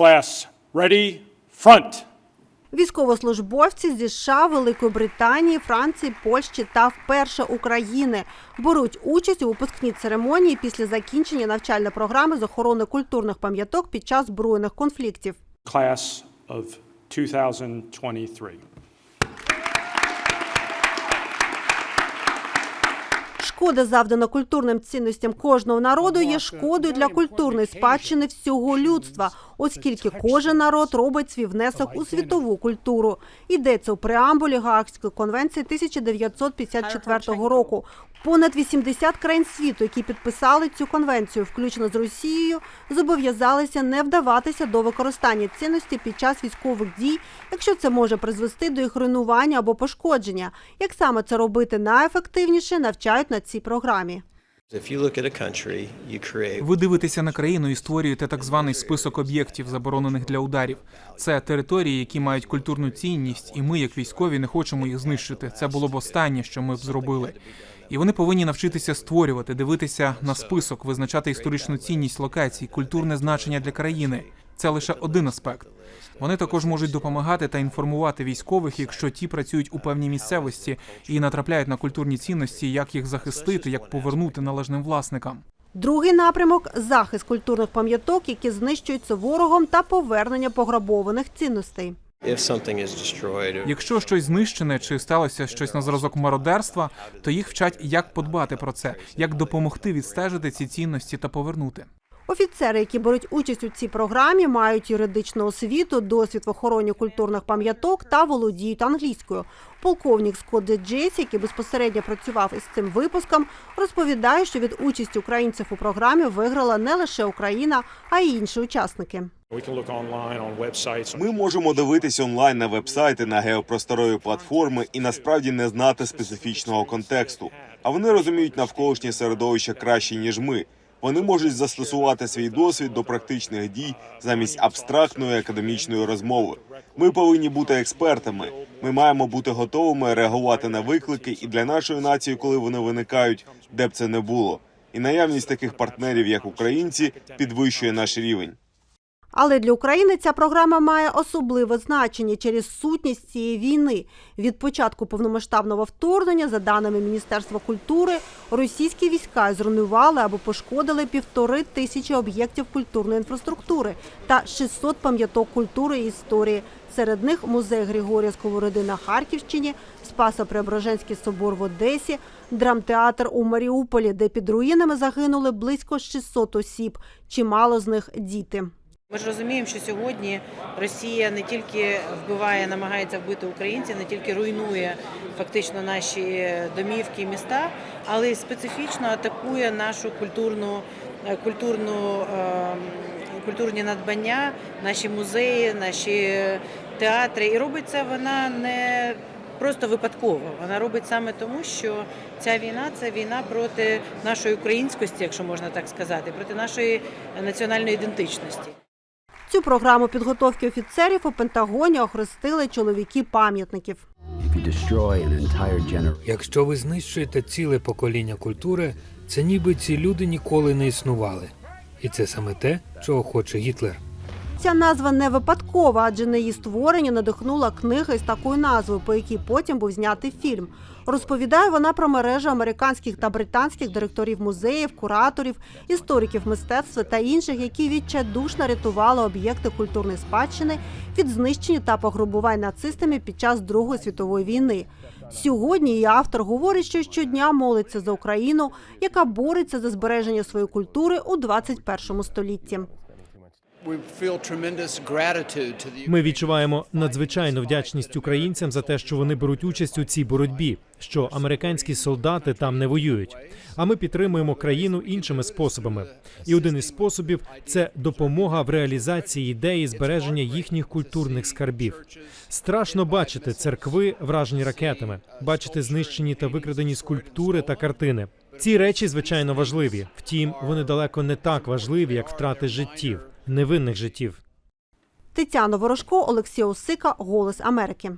Class ready, front. Військовослужбовці зі США, Великої Британії, Франції, Польщі та вперше України беруть участь у випускній церемонії після закінчення навчальної програми з охорони культурних пам'яток під час збройних конфліктів. Class of 2023. Шкода, завдана культурним цінностям кожного народу, є шкодою для культурної спадщини всього людства, оскільки кожен народ робить свій внесок у світову культуру. Йдеться у преамбулі Гаагської конвенції 1954 року. Понад 80 країн світу, які підписали цю конвенцію, включно з Росією, зобов'язалися не вдаватися до використання цінності під час військових дій, якщо це може призвести до їх руйнування або пошкодження. Як саме це робити найефективніше, навчають на цій програмі. Ви дивитеся на країну і створюєте так званий список об'єктів, заборонених для ударів. Це території, які мають культурну цінність, і ми, як військові, не хочемо їх знищити. Це було б останнє, що ми б зробили. І вони повинні навчитися створювати, дивитися на список, визначати історичну цінність локацій, культурне значення для країни. Це лише один аспект. Вони також можуть допомагати та інформувати військових, якщо ті працюють у певній місцевості і натрапляють на культурні цінності, як їх захистити, як повернути належним власникам. Другий напрямок захист культурних пам'яток, які знищуються ворогом, та повернення пограбованих цінностей. Якщо щось знищене чи сталося щось на зразок мародерства, то їх вчать, як подбати про це, як допомогти відстежити ці цінності та повернути. Офіцери, які беруть участь у цій програмі, мають юридичну освіту, досвід в охороні культурних пам'яток та володіють англійською. Полковник Скотт Джейс, який безпосередньо працював із цим випуском, розповідає, що від участі українців у програмі виграла не лише Україна, а й інші учасники. Ми можемо дивитись онлайн на вебсайти на геопросторові платформи і насправді не знати специфічного контексту. А вони розуміють навколишнє середовище краще ніж ми. Вони можуть застосувати свій досвід до практичних дій замість абстрактної академічної розмови. Ми повинні бути експертами. Ми маємо бути готовими реагувати на виклики і для нашої нації, коли вони виникають, де б це не було. І наявність таких партнерів, як українці, підвищує наш рівень. Але для України ця програма має особливе значення через сутність цієї війни. Від початку повномасштабного вторгнення, за даними Міністерства культури, російські війська зруйнували або пошкодили півтори тисячі об'єктів культурної інфраструктури та 600 пам'яток культури і історії. Серед них музей Григорія Сковороди на Харківщині, Спасо-Преображенський собор в Одесі, драмтеатр у Маріуполі, де під руїнами загинули близько 600 осіб, чимало з них діти. Ми ж розуміємо, що сьогодні Росія не тільки вбиває, намагається вбити українців, не тільки руйнує фактично наші домівки, міста, але й специфічно атакує нашу культурну, е, культурну, ем, культурні надбання, наші музеї, наші театри. І робить це вона не просто випадково. Вона робить саме тому, що ця війна це війна проти нашої українськості, якщо можна так сказати, проти нашої національної ідентичності. Цю програму підготовки офіцерів у Пентагоні охрестили чоловіки пам'ятників. Якщо ви знищуєте ціле покоління культури, це ніби ці люди ніколи не існували. І це саме те, чого хоче Гітлер. Ця назва не випадкова, адже на її створення надихнула книга із такою назвою, по якій потім був знятий фільм. Розповідає вона про мережу американських та британських директорів музеїв, кураторів, істориків мистецтва та інших, які відчайдушно рятували об'єкти культурної спадщини від знищення та пограбувань нацистами під час Другої світової війни. Сьогодні її автор говорить, що щодня молиться за Україну, яка бореться за збереження своєї культури у 21 столітті. Ми відчуваємо надзвичайну вдячність українцям за те, що вони беруть участь у цій боротьбі, що американські солдати там не воюють. А ми підтримуємо країну іншими способами. І один із способів це допомога в реалізації ідеї збереження їхніх культурних скарбів. Страшно бачити церкви, вражені ракетами, бачити знищені та викрадені скульптури та картини. Ці речі звичайно важливі. Втім, вони далеко не так важливі, як втрати життів, невинних життів. Тетяна Ворожко, Олексій Осика, Голос Америки.